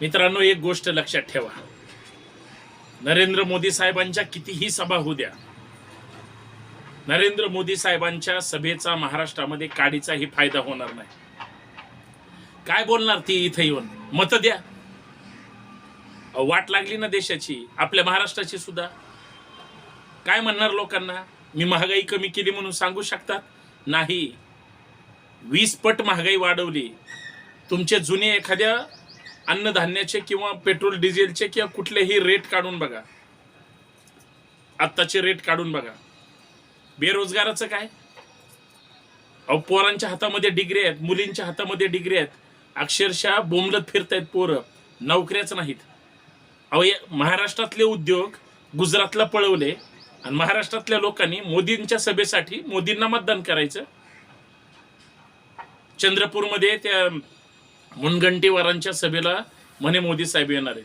मित्रांनो एक गोष्ट लक्षात ठेवा. नरेंद्र मोदी साहेबांच्या कितीही सभा होऊ द्या नरेंद्र मोदी साहेबांच्या सभेचा महाराष्ट्रामध्ये काडीचाही फायदा होणार नाही. काय बोलणार ती इथं येऊन? मत द्या. वाट लागली ना देशाची आपल्या महाराष्ट्राची सुद्धा. काय म्हणणार लोकांना? मी महागाई कमी केली म्हणून सांगू शकतात? नाही. वीस पट महागाई वाढवली. तुमचे जुने एखाद्या अन्नधान्याचे किंवा पेट्रोल डिझेलचे किंवा कुठलेही रेट काढून बघा. आत्ताचे रेट काढून बघा. बेरोजगाराचं काय? अहो पोरांच्या हातामध्ये डिग्री आहेत मुलींच्या हातामध्ये डिग्री आहेत. अक्षरशः बोंबलत फिरतायत पोरं. नोकऱ्याच नाहीत. अहो महाराष्ट्रातले उद्योग गुजरातला पळवले आणि महाराष्ट्रातल्या लोकांनी मोदींच्या सभेसाठी मोदींना मतदान करायचं. चंद्रपूरमध्ये त्या मुनगंटीवारांच्या सभेला म्हणे मोदी साहेब येणार आहेत.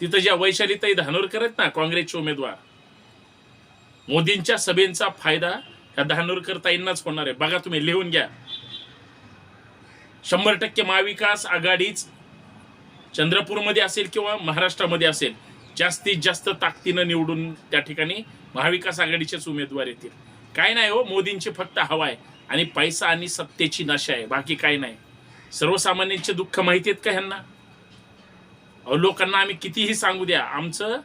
तिथं ज्या वैशालीताई धानोरकर आहेत ना काँग्रेसचे उमेदवार मोदींच्या सभेचा फायदा ह्या धानोरकर ताईंनाच होणार आहे. बघा तुम्ही लिहून घ्या. शंभर टक्के महाविकास आघाडीच चंद्रपूरमध्ये असेल किंवा महाराष्ट्रामध्ये असेल जास्तीत जास्त ताकदीनं निवडून त्या ठिकाणी महाविकास आघाडीचेच उमेदवार येतील. काय नाही हो मोदींची फक्त हवा आहे आणि पैसा आणि सत्तेची नशा आहे. बाकी काय नाही. सर्वसामान्यांचे दुःख माहिती आहेत का ह्यांना? अहो लोकांना आम्ही कितीही सांगू द्या आमचं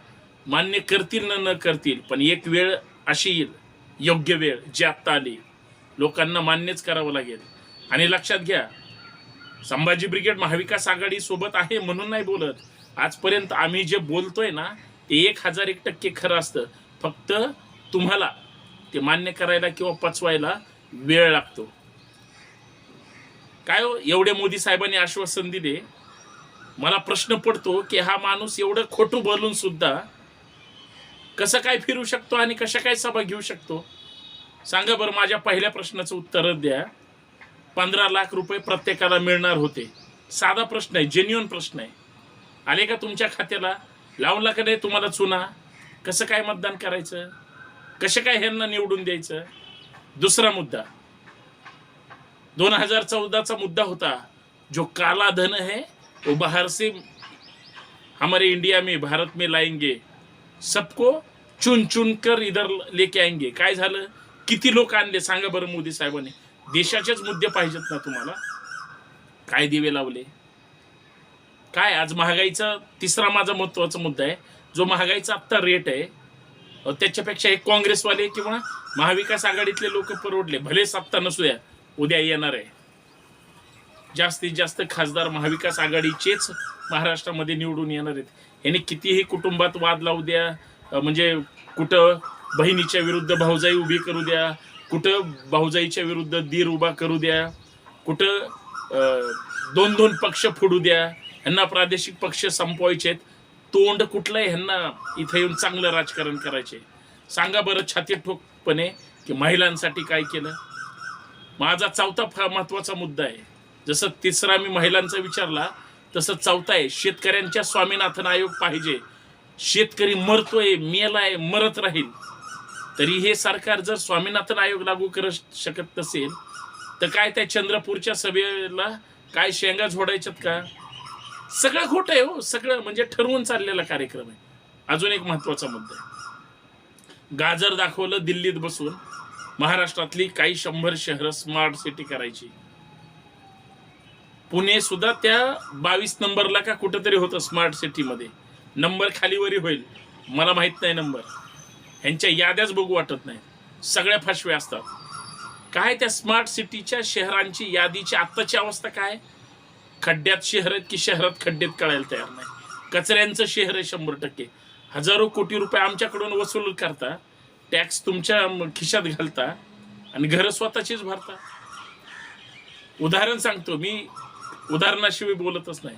मान्य करतील ना न करतील पण एक वेळ अशी येईल योग्य वेळ जी आत्ता आली. लोकांना मान्यच करावं लागेल. आणि लक्षात घ्या संभाजी ब्रिगेड महाविकास आघाडी सोबत आहे म्हणून नाही बोलत. आजपर्यंत आम्ही जे बोलतोय ना ते एक हजार एक टक्के खरं असतं. फक्त तुम्हाला ते मान्य करायला किंवा पचवायला वेळ लागतो. काय हो? एवढे मोदी साहेबांनी आश्वासन दिले. मला प्रश्न पडतो की हा माणूस एवढं खोटू बोलून सुद्धा कसं काय फिरू शकतो आणि कशा काय सभा घेऊ शकतो? सांगा बरं माझ्या पहिल्या प्रश्नाचं उत्तर द्या. पंधरा लाख रुपये प्रत्येकाला मिळणार होते. साधा प्रश्न आहे जेन्युअन प्रश्न आहे. आले का तुमच्या खात्याला? लावला का नाही तुम्हाला चुना? कसं काय मतदान करायचं? कसं काय ह्यांना निवडून द्यायचं? दुसरा मुद्दा. दोन हजार चौदाचा मुद्दा होता जो काला धन है वो बाहर से हमारे इंडिया में भारत में लाएंगे। सबको चुन चुन कर इधर लेके आएंगे। काय झालं? किती लोक आणले? सांगा बरं मोदी साहेबांनी. देशाचेच मुद्दे पाहिजेत ना तुम्हाला. काय दिवे लावले? काय? आज महागाईचा तिसरा माझा महत्त्वाचा मुद्दा आहे. जो महागाईचा आत्ता रेट आहे त्याच्यापेक्षा एक काँग्रेसवाले किंवा महाविकास आघाडीतले लोक परवडले. भले सत्ता नसूया उद्या येणार आहे. जास्तीत जास्त खासदार महाविकास आघाडीचेच महाराष्ट्रामध्ये निवडून येणार आहेत. यांनी कितीही कुटुंबात वाद लावू द्या म्हणजे कुठं बहिणीच्या विरुद्ध भाऊजाई उभी करू द्या कुठं भाऊजाईच्या विरुद्ध दीर उभा करू द्या कुठं दोन दोन पक्ष फोडू द्या ह्यांना प्रादेशिक पक्ष संपवायचे तोंड कुठलं आहे ह्यांना इथं येऊन चांगलं राजकारण करायचे? सांगा बरं छाती ठोकपणे की महिलांसाठी काय केलं? माझा चौथा फार महत्त्वाचा मुद्दा आहे. जसं तिसरा मी महिलांचा विचारला तसं चौथा आहे शेतकऱ्यांच्या स्वामीनाथन आयोग पाहिजे. शेतकरी मरतोय मेलाय मरत राहील. तरी हे सरकार जर स्वामीनाथन आयोग लागू करत शकत नसेल तर काय त्या चंद्रपूरच्या सभेला काय शेंगा झोडायच्यात का? सगळं खोटं आहे हो सगळं म्हणजे ठरवून चाललेला कार्यक्रम आहे. अजून एक महत्त्वाचा मुद्दा आहे. गाजर दाखवलं दिल्लीत बसून महाराष्ट्रातली काही शंभर शहरं स्मार्ट सिटी करायची. पुणे सुद्धा त्या बावीस नंबरला का कुठंतरी होतं स्मार्ट सिटीमध्ये नंबर खालीवरी होईल. मला माहीत नाही नंबर. ह्यांच्या याद्याच बघू वाटत नाही. सगळ्या फाशव्या असतात. काय त्या स्मार्ट सिटीच्या शहरांची यादीची आत्ताची अवस्था काय? खड्ड्यात शहर आहेत की शहरात खड्ड्यात कळायला तयार नाही. कचऱ्यांचं शहर आहे शंभर टक्के. हजारो कोटी रुपये आमच्याकडून वसूल करता. टॅक्स तुमच्या खिशात घालता आणि घरं स्वतःचीच भरता. उदाहरण सांगतो मी उदाहरणाशिवाय बोलतच नाही.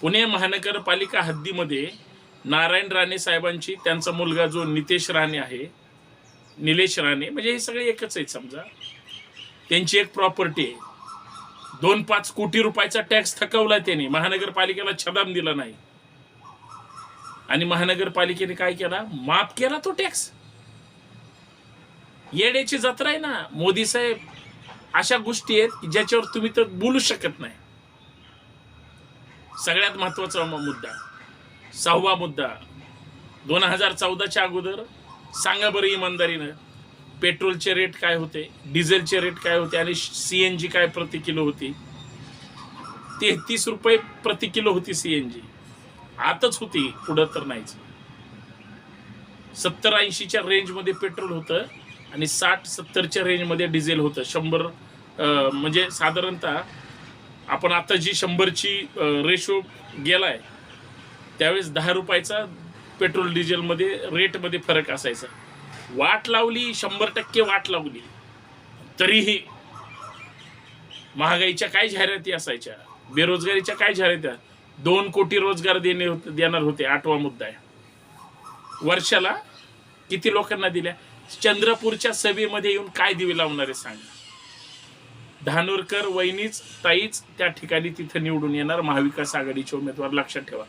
पुणे महानगरपालिका हद्दीमध्ये नारायण राणे साहेबांची त्यांचा मुलगा जो नितेश राणे आहे निलेश राणे म्हणजे हे सगळे एकच आहेत समजा. त्यांची एक प्रॉपर्टी आहे. दोन पाच कोटी रुपयाचा टॅक्स थकवला त्याने महानगरपालिकेला छदाम दिला नाही. आणि महानगरपालिकेने काय केला? माफ केला तो टॅक्स. येड्याची जत्रा आहे ना मोदी साहेब अशा गोष्टी आहेत की ज्याच्यावर तुम्ही तर बोलू शकत नाही. सगळ्यात महत्त्वाचा मुद्दा सहावा मुद्दा दोन हजार चौदाच्या अगोदर सांगा बरं इमानदारीनं पेट्रोलचे रेट काय होते डिझेलचे रेट काय होते आणि सी एन जी काय प्रति किलो होती? तेहतीस रुपये प्रति किलो होती सी एन जी. आताच होती पुढं तर नाहीच. सत्तर ऐंशीच्या रेंजमध्ये पेट्रोल होतं आणि साठ सत्तरच्या रेंजमध्ये डिझेल होतं. शंभर म्हणजे साधारणतः आपण आता जी शंभरची रेशो गेलाय त्यावेळेस दहा रुपयाचा पेट्रोल डिझेलमध्ये रेटमध्ये फरक असायचा. वाट लावली शंभर टक्के वाट लावली तरीही महागाईच्या काय जाहिराती असायच्या? बेरोजगारीच्या काय जाहिरात्या दोन कोटी रोजगार देणे होते देणार होते आठवा मुद्दा आहे. वर्षाला किती लोकांना दिल्या? चंद्रपूरच्या सभेमध्ये येऊन काय दिवे लावणारे सांगा. धानोरकर वहिनीच ताईच त्या ठिकाणी तिथं निवडून येणार. महाविकास आघाडीचे उमेदवार लक्षात ठेवा.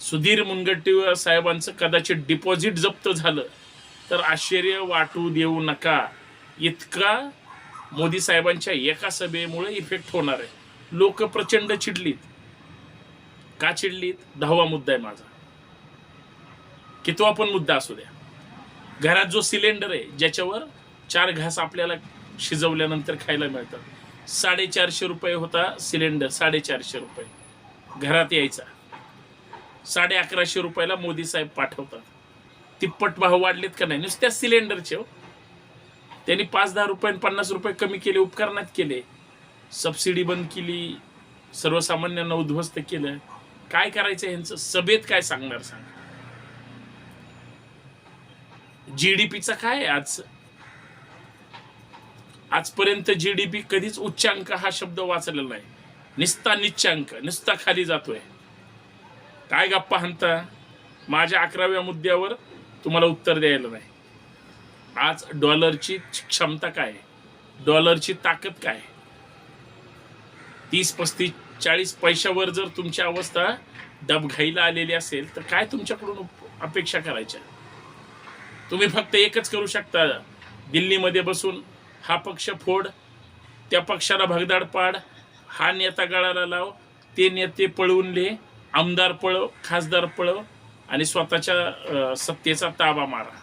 सुधीर मुनगट्टीवार साहेबांचं कदाचित डिपॉझिट जप्त झालं तर आश्चर्य वाटू देऊ नका. इतका मोदी साहेबांच्या एका सभेमुळे इफेक्ट होणार आहे. लोक प्रचंड चिडलीत. का चिडलीत? दहावा मुद्दा आहे माझा. कितवा पण मुद्दा असू द्या. घरात जो सिलेंडर आहे ज्याच्यावर चार घास आपल्याला शिजवल्यानंतर खायला मिळतात. साडेचारशे रुपये होता सिलेंडर साडेचारशे रुपये. घरात यायचा. साडे अकराशे रुपयाला मोदी साहेब पाठवतात. तिप्पट भाव वाढलेत का नाही? नुसत्या सिलेंडरचे हो. त्यांनी पाच दहा रुपये आणि पन्नास रुपये कमी केले उपकरणात केले. सबसिडी बंद केली सर्वसामान्यांना उद्ध्वस्त केलं. काय करायचं यांचं सभेत काय सांगणार सांगा? जीडीपीचा काय आज? आजपर्यंत जीडीपी कधीच उच्चांक हा शब्द वाचलेला नाही. निस्ता निच्चांक निस्ता खाली जातोय. काय गप्पा हाणता माझ्या अकराव्या मुद्द्यावर तुम्हाला उत्तर द्यायला नाही. आज डॉलरची क्षमता काय डॉलरची ताकद काय तीस पस्तीस चाळीस पैशावर जर तुमची अवस्था डबघाईला आलेली असेल तर काय तुमच्याकडून अपेक्षा करायच्या? तुम्ही फक्त एकच करू शकता. दिल्लीमध्ये बसून हा पक्ष फोड त्या पक्षाला भगदाड पाड हा नेता गळाला लाव ते नेते पळवून ले आमदार पळव खासदार पळव आणि स्वतःच्या सत्तेचा ताबा मारा.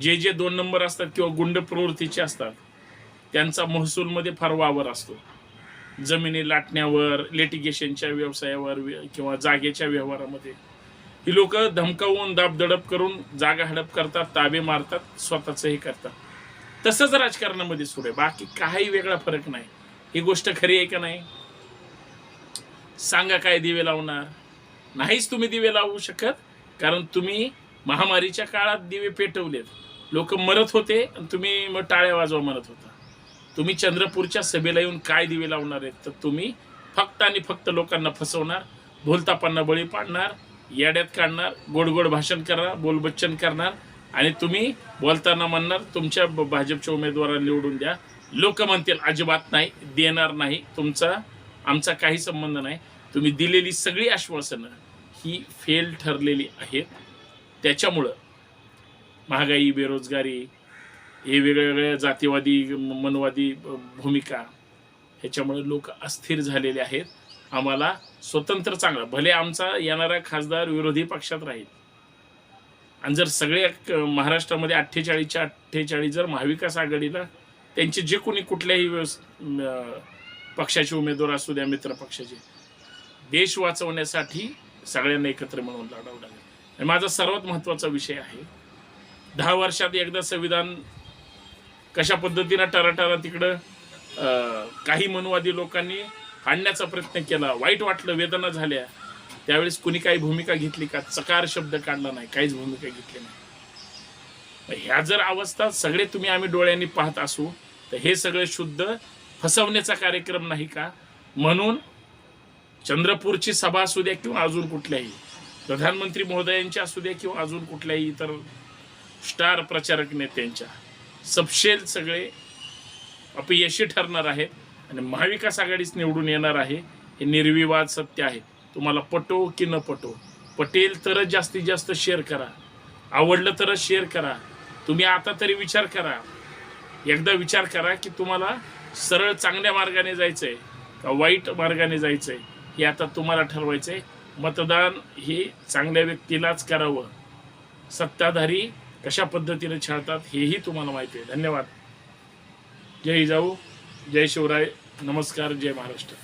जे जे दोन नंबर असतात किंवा गुंड प्रवृत्तीचे असतात त्यांचा महसूलमध्ये फार वावर असतो. जमिनी लाटण्यावर लिटिगेशनच्या व्यवसायावर किंवा जागेच्या व्यवहारामध्ये ही लोक धमकावून दाबदडप करून जागा हडप करतात ताबे मारतात स्वतःचं हे करतात. तसंच राजकारणामध्ये सुरू आहे. बाकी काही वेगळा फरक नाही. ही गोष्ट खरी आहे का नाही? सांगा काय दिवे लावणार? नाहीच तुम्ही दिवे लावू शकत कारण तुम्ही महामारीच्या काळात दिवे पेटवलेत. लोक मरत होते आणि तुम्ही मग टाळ्या वाजवा म्हणत होता. तुम्ही चंद्रपूरच्या सभेला येऊन काय दिवे लावणार आहेत? तर तुम्ही फक्त आणि फक्त लोकांना फसवणार भोलतापांना बळी पाडणार याड्यात काढणार गोड गोड भाषण करणार बोलबच्चन करणार आणि तुम्ही बोलताना म्हणणार तुमच्या भाजपच्या उमेदवाराला निवडून द्या. लोक म्हणतील अजिबात नाही देणार नाही तुमचा आमचा काही संबंध नाही. तुम्ही दिलेली सगळी आश्वासनं ही फेल ठरलेली आहेत. त्याच्यामुळं महागाई बेरोजगारी हे वेगवेगळ्या जातीवादी मनवादी भूमिका ह्याच्यामुळे लोक अस्थिर झालेले आहेत. आम्हाला स्वतंत्र चांगला भले आमचा येणारा खासदार विरोधी पक्षात राहील. आणि जर सगळे महाराष्ट्रामध्ये अठ्ठेचाळीसच्या अठ्ठेचाळीस जर महाविकास आघाडीला त्यांचे जे कोणी कुठल्याही व्यवस् पक्षाचे उमेदवार असू द्या मित्र पक्षाचे देश वाचवण्यासाठी सगळ्यांना एकत्र मिळून लढावं लागेल. आणि माझा सर्वात महत्त्वाचा विषय आहे दहा वर्षात एकदा संविधान कशा पद्धतीनं टराटरा तिकडं काही मनवादी लोकांनी आणण्याचा प्रयत्न केला वाईट वाटलं वेदना झाल्या. त्यावेळेस कुणी काही भूमिका घेतली का? चकार शब्द काढला नाही काहीच भूमिका घेतली नाही. ह्या जर अवस्था सगळे तुम्ही आम्ही डोळ्यांनी पाहत असू तर हे सगळे शुद्ध फसवण्याचा कार्यक्रम नाही का? म्हणून चंद्रपूरची सभा असू द्या किंवा अजून कुठल्याही प्रधानमंत्री महोदयांची असू द्या किंवा अजून कुठल्याही इतर स्टार प्रचारक नेत्यांच्या सपशेल सगळे अपयशी ठरणार आहेत. आणि महाविकास आघाडीच निवडून येणार आहे हे निर्विवाद सत्य आहे. तुम्हाला पटो की न पटो पटेल तरच जास्तीत जास्त शेअर करा. आवडलं तरच शेअर करा. तुम्ही आता तरी विचार करा. एकदा विचार करा की तुम्हाला सरळ चांगल्या मार्गाने जायचं आहे का वाईट मार्गाने जायचं आहे हे आता तुम्हाला ठरवायचं आहे मतदान हे चांगल्या व्यक्तीलाच करावं. सत्ताधारी कशा पद्धतीने छळतात हेही तुम्हाला माहिती आहे. धन्यवाद. जय जाऊ जय शिवराय नमस्कार जय महाराष्ट्र.